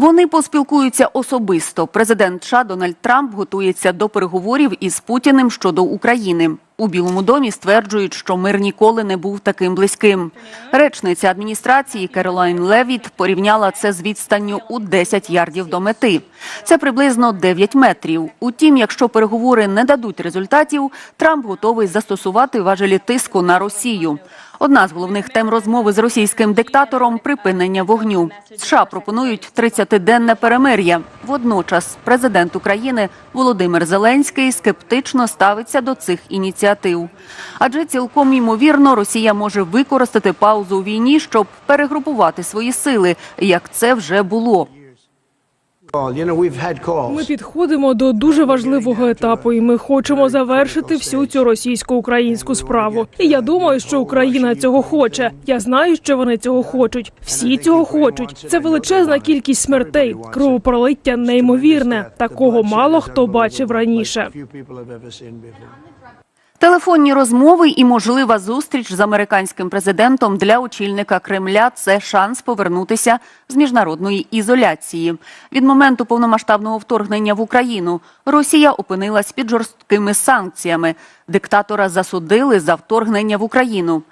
Вони поспілкуються особисто. Президент США Дональд Трамп готується до переговорів із Путіним щодо України. У Білому домі стверджують, що мир ніколи не був таким близьким. Речниця адміністрації Керолайн Левіт порівняла це з відстанню у 10 ярдів до мети. Це приблизно 9 метрів. Утім, якщо переговори не дадуть результатів, Трамп готовий застосувати важелі тиску на Росію. Одна з головних тем розмови з російським диктатором припинення вогню. США пропонують 30-денне перемир'я. Водночас президент України Володимир Зеленський скептично ставиться до цих ініціатив. Адже цілком ймовірно Росія може використати паузу у війні, щоб перегрупувати свої сили, як це вже було. Ми підходимо до дуже важливого етапу, і ми хочемо завершити всю цю російсько-українську справу. І я думаю, що Україна цього хоче. Я знаю, що вони цього хочуть. Всі цього хочуть. Це величезна кількість смертей, кровопролиття неймовірне. Такого мало хто бачив раніше. Телефонні розмови і можлива зустріч з американським президентом для очільника Кремля це шанс повернутися з міжнародної ізоляції. Від моменту повномасштабного вторгнення в Україну Росія опинилась під жорсткими санкціями. Диктатора засудили за вторгнення в Україну.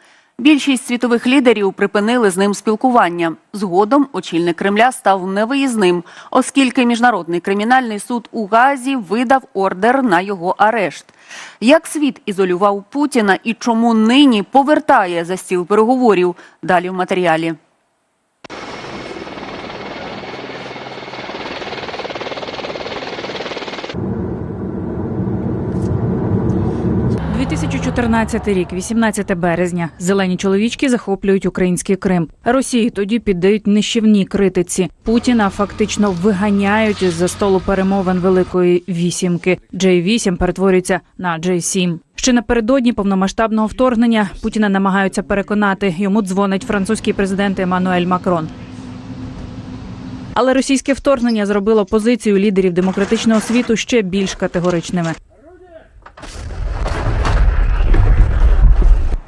Більшість світових лідерів припинили з ним спілкування. Згодом очільник Кремля став невиїзним, оскільки міжнародний кримінальний суд у Газі видав ордер на його арешт. Як світ ізолював Путіна і чому нині повертає за стіл переговорів? Далі в матеріалі. – 2014 рік, 18 березня. Зелені чоловічки захоплюють український Крим. Росії тоді піддають нищівній критиці. Путіна фактично виганяють з-за столу перемовин Великої вісімки. J-8 перетворюється на J-7. Ще напередодні повномасштабного вторгнення Путіна намагаються переконати. Йому дзвонить французький президент Еммануель Макрон. Але російське вторгнення зробило позицію лідерів демократичного світу ще більш категоричними.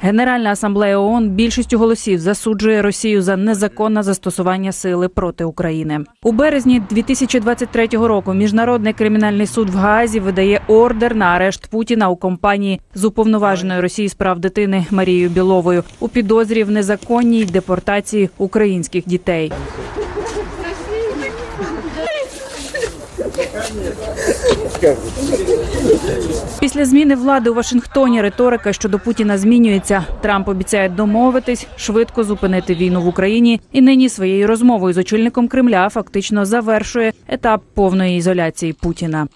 Генеральна асамблея ООН більшістю голосів засуджує Росію за незаконне застосування сили проти України. У березні 2023 року міжнародний кримінальний суд в Гаазі видає ордер на арешт Путіна у компанії з уповноваженої Росії з прав дитини Марією Біловою у підозрі в незаконній депортації українських дітей. Після зміни влади у Вашингтоні риторика щодо Путіна змінюється. Трамп обіцяє домовитись, швидко зупинити війну в Україні, і нині своєю розмовою з очільником Кремля фактично завершує етап повної ізоляції Путіна.